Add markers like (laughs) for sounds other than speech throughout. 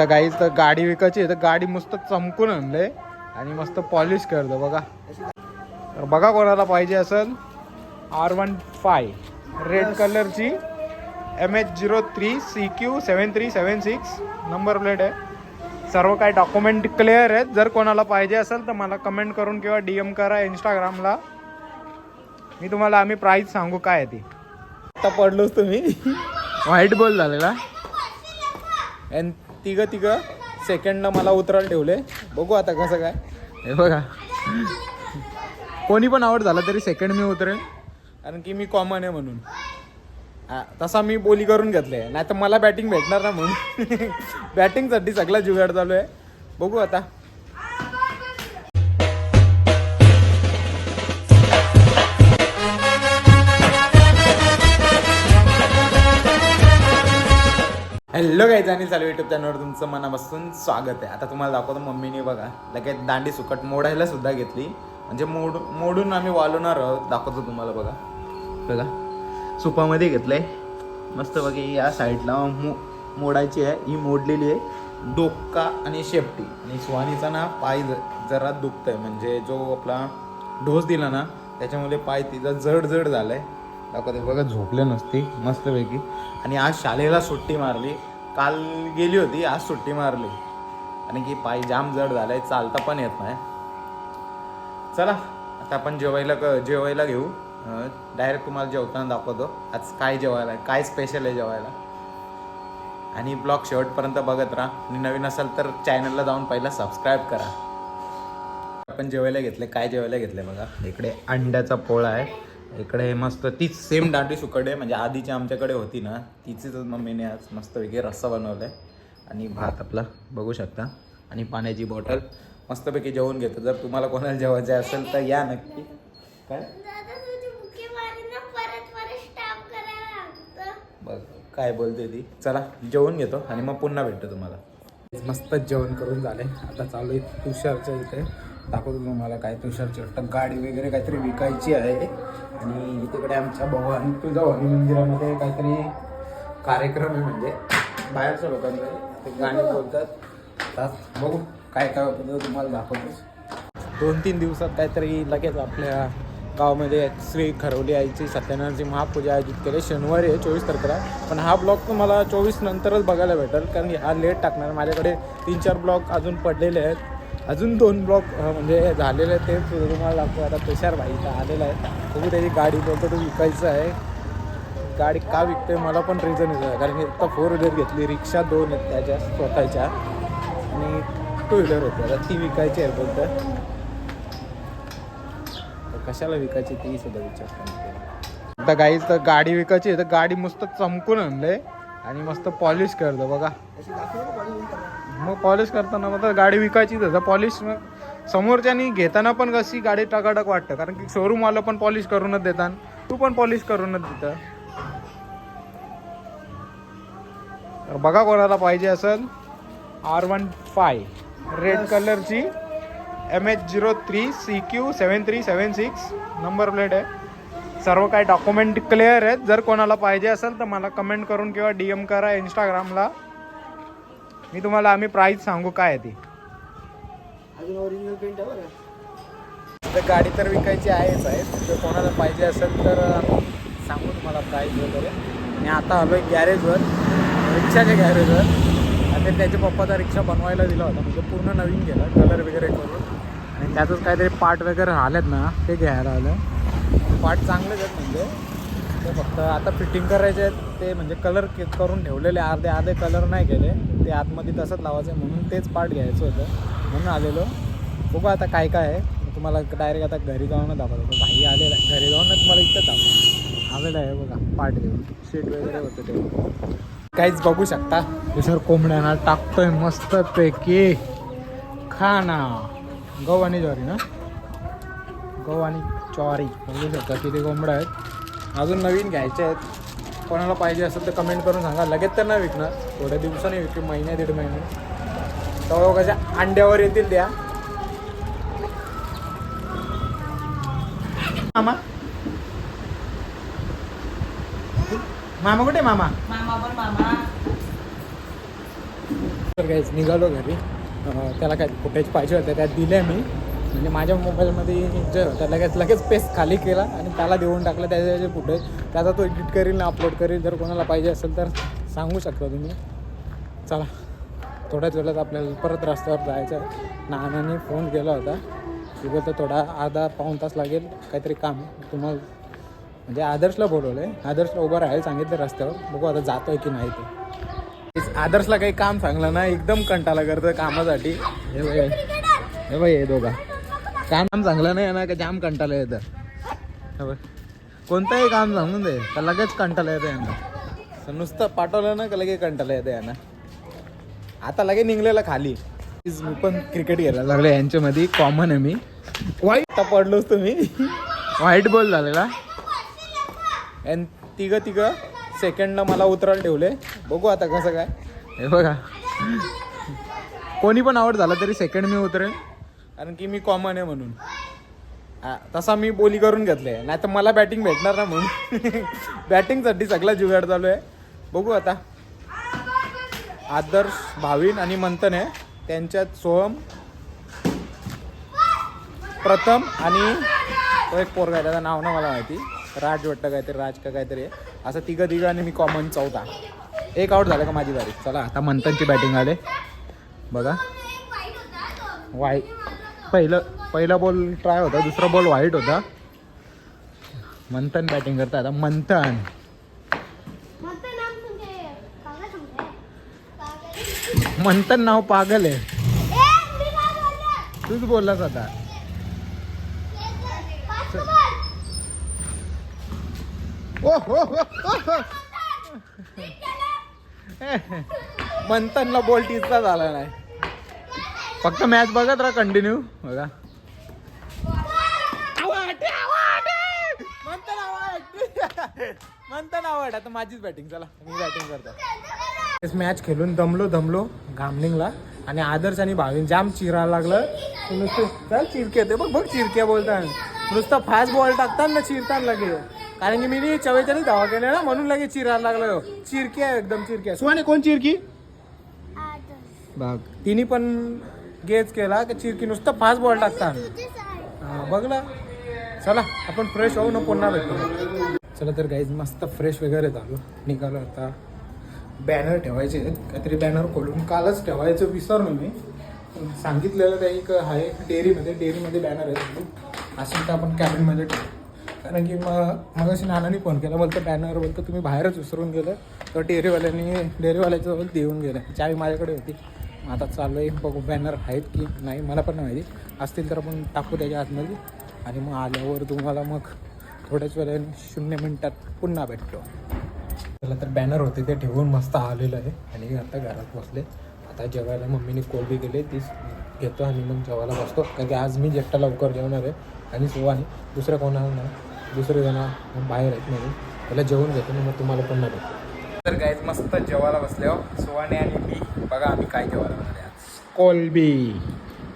आता गाईच तर गाडी विकायची आहे तर गाडी मस्त चमकून आणले आणि मस्त पॉलिश करतो बघा. तर बघा कोणाला पाहिजे असेल. आर वन फाय रेड कलरची M H zero three C Q seven three seven six number plate आहे. सर्व काही डॉक्युमेंट क्लिअर आहेत. जर कोणाला पाहिजे असेल तर मला कमेंट करून किंवा डी एम करा इंस्टाग्रामला मी तुम्हाला आम्ही प्राईस सांगू काय आहे ती. आता पडलोच तुम्ही. (laughs) व्हाईट बॉल झालेला. (laughs) आणि तिघं तिघं सेकंडनं मला उतरायला ठेवले. बघू आता कसं काय. हे बघा. कोणी पण आवड झाला तरी सेकंड मी उतरेन कारण की मी कॉमन आहे म्हणून. हा, तसा मी बोली करून घेतले. नाही तर मला बॅटिंग भेटणार ना म्हणून. (laughs) बॅटिंगसाठी सगळा जुगाड चालू आहे. बघू आता. हॅलो काही आणि चालू युट्यूब चॅनलवर तुमचं मनापासून स्वागत आहे. आता तुम्हाला दाखवतो मम्मीने बघा लगेच दांडी सुकट मोडायला सुद्धा घेतली. म्हणजे मोड मोडून आम्ही वालवणार आहोत. दाखवतो तुम्हाला बघा. बघा सुपामध्ये घेतलंय. मस्त बघा या साईडला मो मोडायची आहे. ही मोडलेली आहे. डोका आणि शेपटी. आणि सुहानीचा ना पाय ज- जरा आहे म्हणजे जो आपला डोस दिला ना त्याच्यामुळे पाय तिचा जड जड झालाय. दाखवते बघा झोपले नसती. मस्तपैकी. आणि आज शाळेला सुट्टी मारली. काल गेली होती आज सुट्टी मारली. आणि की पाय जाम जड झालाय चालता पण येत नाही. चला आता आपण जेवायला क जेवायला घेऊ. डायरेक्ट तुम्हाला जेवताना दाखवतो. आज काय जेवायला आहे काय स्पेशल आहे जेवायला. आणि ब्लॉग शेवटपर्यंत बघत राहा. आणि नवीन असाल तर चॅनलला जाऊन पहिला सबस्क्राईब करा. आपण जेवायला घेतले काय जेवायला घेतले बघा. इकडे अंड्याचा पोळा आहे. इकडे मस्त तीच सेम दांडी सुकट आहे. म्हणजे आधीची आमच्याकडे होती ना तिचीच मम्मीने आज मस्त वेगळे रस्सा बनवला आहे आणि भात आपला बघू शकता. आणि पाण्याची बॉटल मस्तपैकी जेवून घेतो. जर तुम्हाला कोणाला जेवायचं असेल तर या नक्की. काय? बघ काय बोलते ती. चला जेवून घेतो आणि मग पुन्हा भेटतो तुम्हाला. मस्त जेवण करून झाले. आता चालू आहे तुषारच्या इथे. दाखवतो तुम्हाला काय तुषारची. वाटतं गाडी वगैरे काहीतरी विकायची आहे. आणि तिकडे आमच्या भवन तुझा मंदिरामध्ये काहीतरी कार्यक्रम आहे म्हणजे. बाहेरच्या लोकांकडे ते गाणी बोलतात. बघू काय काय होतं तुम्हाला दाखवतोच. दोन तीन दिवसात काहीतरी लगेच आपल्या गावामध्ये श्री खरवली आईची सत्यनारायणची महापूजा आयोजित केली. शनिवारी आहे चोवीस तारखेला. पण हा ब्लॉग तुम्हाला चोवीस नंतरच बघायला भेटेल. कारण हा लेट टाकणार. माझ्याकडे तीन चार ब्लॉग अजून पडलेले आहेत. अजून दोन ब्लॉक म्हणजे झालेले आहेत ते तुम्हाला दाखवू. आता तुषार भाई आलेला आहे. बघू त्याची गाडी बोलतो तो विकायचं आहे. गाडी का विकतोय मला पण रिझन येतो कारण की आता फोर व्हीलर घेतली रिक्षा दोन आहेत त्याच्या स्वतःच्या. आणि टू व्हीलर होती. आता ती विकायची आहे बोलतं कशाला विकायची ती सुद्धा विचार करते आता गाईच तर गाडी विकायची आहे. तर गाडी मस्त चमकून आणले आणि मस्त पॉलिश करतो बघा. मग पॉलिश करताना मग तर गाडी विकायची तर पॉलिश मग समोरच्यानी घेताना पण कशी गाडी टकाटक वाटतं? कारण की शोरूमवाला पण पॉलिश करूनच देतात. तू पण पॉलिश करूनच देतं. तर बघा कोणाला पाहिजे असेल. आर वन फाय रेड कलरची M H zero three C Q seven three seven six number plate आहे. सर्व काही डॉक्युमेंट क्लिअर आहेत. जर कोणाला पाहिजे असेल तर मला कमेंट करून किंवा डी एम करा इंस्टाग्रामला मी तुम्हाला आम्ही प्राईस सांगू काय आहे ती. अजून ओरिजिनल पेंट आहे बरं. तर गाडी तर विकायची आहेच आहे. जर कोणाला पाहिजे असेल तर सांगू तुम्हाला प्राईस वगैरे. आणि आता आलो आहे गॅरेजवर रिक्षाच्या गॅरेजवर आता त्याच्या पप्पाचा रिक्षा बनवायला दिला होता. म्हणजे पूर्ण नवीन गेला कलर वगैरे करून. आणि त्यातच काहीतरी पार्ट वगैरे राहिलेत ना ते घ्यायला आलं पार्ट चांगलेच आहेत म्हणजे. ते फक्त. आता फिटिंग करायचे आहेत ते म्हणजे कलर करून ठेवलेले अर्धे अर्धे कलर नाही केले. ते आतमध्ये तसंच लावायचं आहे म्हणून तेच पार्ट घ्यायचं होतं. म्हणून आलेलो. बघू आता काय काय आहे. तुम्हाला डायरेक्ट आता घरी जाऊन दाखवतो. भाई आलेला आहे. घरी जाऊन तुम्हाला इथं दाखव. आलेलं आहे बघा पार्ट घेऊन. सीट वगैरे होतं ते. काहीच बघू शकता. सर कोंबड्यांना टाकतोय मस्त पैकी. खाना गहू आणि ज्वारी ना? गहू आणि ज्वारी. बघू शकता किती कोंबड्या आहेत. अजून नवीन घ्यायचे आहेत. कोणाला पाहिजे असेल तर कमेंट करून सांगा. लगेच तर नाही विकणार. थोड्या दिवसांनी विकू महिन्या दीड महिने. तेव्हा कशा अंड्यावर येतील द्या मामा? मामा कुठे मामा? मामा पण मामा. तर काहीच निघालो घरी. त्याला काय फुटेज पाहिजे होते त्यात दिले मी. म्हणजे माझ्या मोबाईलमध्ये जर होतं लगेच लगेच पेस खाली केला आणि त्याला देऊन टाकलं त्याचे जे फुटेज त्याचा तो एडिट करील ना अपलोड करील जर कोणाला पाहिजे असेल तर सांगू शकता तुम्ही. चला. थोड्याच वेळात आपल्याला परत रस्त्यावर जायचं नानाने फोन केला होता. की बोलतो थोडा अर्धा पाऊण तास लागेल. काहीतरी काम तुम्हाला म्हणजे आदर्शला बोलवलं आहे आदर्शला उभं राहायला सांगितलं रस्त्यावर. बघू आता जातोय की नाही ते. तेच आदर्शला काही काम सांगलं ना एकदम कंटाळा करतं कामासाठी. हे बघ हे बघ हे दोघा. काम चांगलं नाही ना का जाम कंटाळा येतं कोणतंही काम सांगून दे का लगेच कंटाळा येतं यांना. नुसतं पाठवलं ना का लगेच कंटाळा येतं यांना. आता लगे निघलेला खाली. प्लीज मी पण क्रिकेट खेळायला लागले यांच्यामध्ये कॉमन आहे मी. वाईट आता पडलोच तुम्ही. व्हाईट बॉल झालेला. आणि तिघं तिघं सेकंडनं मला उतरायला ठेवले. बघू आता कसं काय. हे बघा. कोणी पण आवड झाला तरी सेकंड मी उतरेन. कारण की मी कॉमन आहे म्हणून. हा, तसा मी बोली करून घेतले नाही तर मला बॅटिंग भेटणार ना म्हणून. (laughs) बॅटिंगसाठी सगळा जुगाड चालू आहे. बघू आता. आदर्श भाविन आणि मंथन आहे. त्यांच्यात सोहम प्रथम आणि तो एक पोरगा आहे. त्याचं नाव ना मला माहिती. राज वाटतं काहीतरी राज का काहीतरी आहे. असं तिघं तिघं आणि मी कॉमन चौथा. एक आउट झालं का माझी बारी. चला आता मंथनची बॅटिंग आले. बघा. वाईट पहिलं पहिला बॉल ट्राय होता दुसरा बॉल व्हाईट होता. मंथन बॅटिंग करता आता मंथन. मंथन नाव पागल आहे. तूच बोललास आता. ओ हो हो, हो, हो. (laughs) मंथनला बॉल टीचला झाला नाही. फक्त मॅच बघत राहा कंटिन्यू बघा. मंथन आवाट (laughs) आता माझीच बॅटिंग चला. मी बॅटिंग करतो. मॅच खेळून दमलो दमलो घामलिंगला आणि आदर्श आणि भाविन जाम चिरायला लागलं. नुसतं चल चिरके ते बघ बघ चिरक्या बोलतात. नुसतं फास्ट बॉल टाकतात ना चिरतात लगे कारण की मी नी चवेचाळीस धावा केल्या ना म्हणून लगे चिरायला लागलो. चिरकी आहे एकदम चिरकी. आहे सुहाने कोण चिरकी? बघ तिने पण गेच केला की चिरकी नुसतं फास्ट बॉल टाकतात हा, बघ ना. चला आपण फ्रेश होऊ ना पुन्हा भेटतो चला तर गाईज मस्त फ्रेश वगैरे झालो. निघालो आता. बॅनर ठेवायचे आहेत. काहीतरी बॅनर खोलून कालच ठेवायचं विसरलो मी. सांगितलेलं त्या एक आहे डेअरीमध्ये डेअरीमध्ये बॅनर आहे असेल तर आपण कॅबिनमध्ये ठेवू. कारण की मग मग अशी नानाने फोन केला. बोलतं बॅनर बोलतं तुम्ही बाहेरच विसरून गेलं. तर डेअरीवाल्यांनी डेअरीवाल्याचं देऊन गेलं. चावी माझ्याकडे होती. आता चालू आहे बघू बॅनर आहेत की नाही मला पण नाही माहिती. असतील तर आपण टाकू त्याच्या आतमध्ये. आणि मग आल्यावर तुम्हाला मग थोड्याच वेळाने शून्य मिनिटात पुन्हा भेटतो. त्याला तर बॅनर होते ते ठेवून मस्त आलेलं आहे. आणि आता घरात बसले. आता जेवायला मम्मीने कोलबी केली तीच घेतो आणि मग जेवायला बसतो. कारण की आज मी एकटा लवकर जेवणार आहे आणि सुवानी दुसरं कोणाला नाही दुसरे जण बाहेर आहेत म्हणून त्याला जेवून घेतो आणि मग तुम्हाला पुन्हा भेटतो. तर गाईज मस्त जेवायला बसल्यावर हो. सुवाने आणि मी. बघा आम्ही काय जेवायला कोलबी.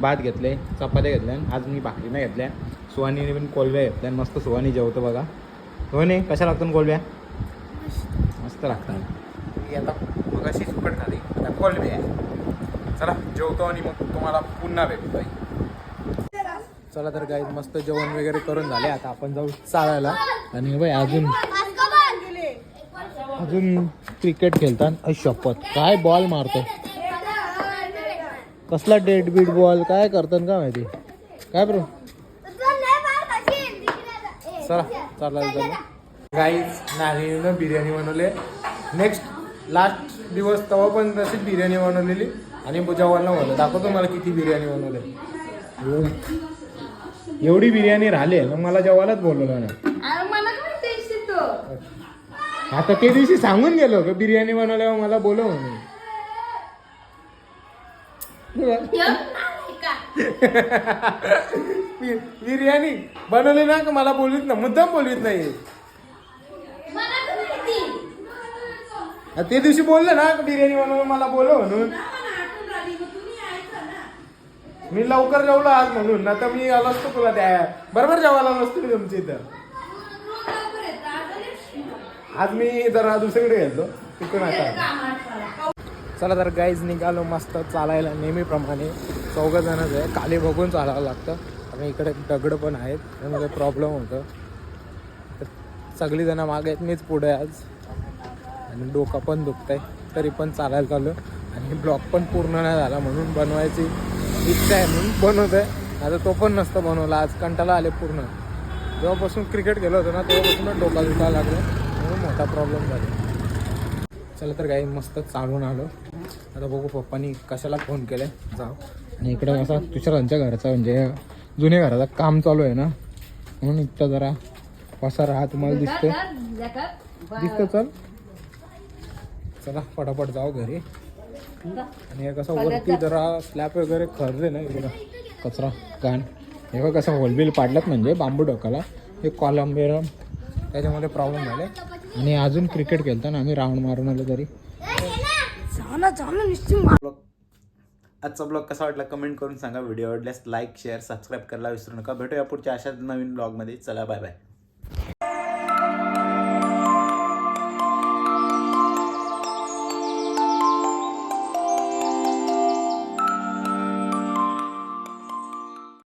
भात घेतले चपात्या घेतल्या आज मी भाकरी नाही घेतल्या. सुहानीने पण कोलब्या घेतल्या मस्त सुवानी जेवतो बघा. सुवानी कशा लागतात कोलब्या? मस्त लागतात. मी आता मग अशी सुकट झाली आता कोलबी आहे. चला जेवतो आणि मग तुम्हाला पुन्हा भेटतो चला तर काही मस्त जेवण वगैरे करून झाले. आता आपण जाऊ चालायला. आणि बाई अजून अजून क्रिकेट खेळतात. शपथ काय बॉल मारतो कसला डेड बीट बॉल काय करतात का माहिती? काय ब्रो चला चालू गाईज नानीनं बिर्याणी बनवले नेक्स्ट लास्ट दिवस तेव्हा पण तशीच बिर्याणी बनवलेली आणि जेवायला बोललं दाखवतो मला किती बिर्याणी बनवले एवढी- एवढी बिर्याणी राहिली मग मला जेवायलाच बोलवलं ना आता ते दिवशी सांगून गेलो का बिर्याणी बनवल्यावर मला बोलव म्हणून. (laughs) बिर्याणी बनवली ना का मला बोलवीत ना मुद्दाम बोलवीत नाही. ते दिवशी बोललं ना बिर्याणी बनवून मला बोलव म्हणून. मी लवकर जेवलो आज म्हणून ना तर मी आलो असतो तुला त्या बरोबर जेवायला नसतो मी तुमच्या इथं. आज मी जरा दुसरीकडे गेलो तिकडून आता चला तर गाईज निघालो मस्त चालायला नेहमीप्रमाणे. चौघं जणच आहे. खाली बघून चालावं लागतं. आणि इकडे दगड पण आहेत. त्यामुळे प्रॉब्लेम होतं. तर सगळी जणं मागे आहेत. मीच पुढे आज. आणि डोकं पण दुखत आहे तरी पण चालायला चालू आणि ब्लॉक पण पूर्ण नाही झाला म्हणून बनवायची इच्छा आहे म्हणून बनवत आहे. आता तो पण नसतं बनवला. आज कंटाला आले पूर्ण. जेव्हापासून क्रिकेट गेलो होतो ना तेव्हापासून डोका दुखायला लागलं. म्हणून मोठा प्रॉब्लेम झाला. चला तर काही मस्त चालून आलो. आता बघू पप्पानी कशाला फोन केलाय जाऊ. आणि इकडे कसा तुषारांच्या घराचा म्हणजे जुन्या घराचा काम चालू आहे ना. म्हणून इथं जरा पसारा हा तुम्हाला दिसतोय. दिसतो चल. चला पटापट जाऊ घरी. आणि हे कसं वरती जरा स्लॅब वगैरे खरले ना इकडं. कचरा घाण. हे बघ कसं होलबिल पाडल्यात म्हणजे बांबू डोकाला हे कॉलम बिरम. त्याच्यामध्ये प्रॉब्लेम झाले. आणि अजून क्रिकेट खेळताना आम्ही राऊंड मारून आलो तरी. ब्लॉग आजचा ब्लॉग कसा वाटला कमेंट करून सांगा. व्हिडिओ आवडल्यास लाईक शेअर सबस्क्राईब करायला विसरू नका. भेटूया पुढच्या अशाच नवीन ब्लॉगमध्ये चला बाय बाय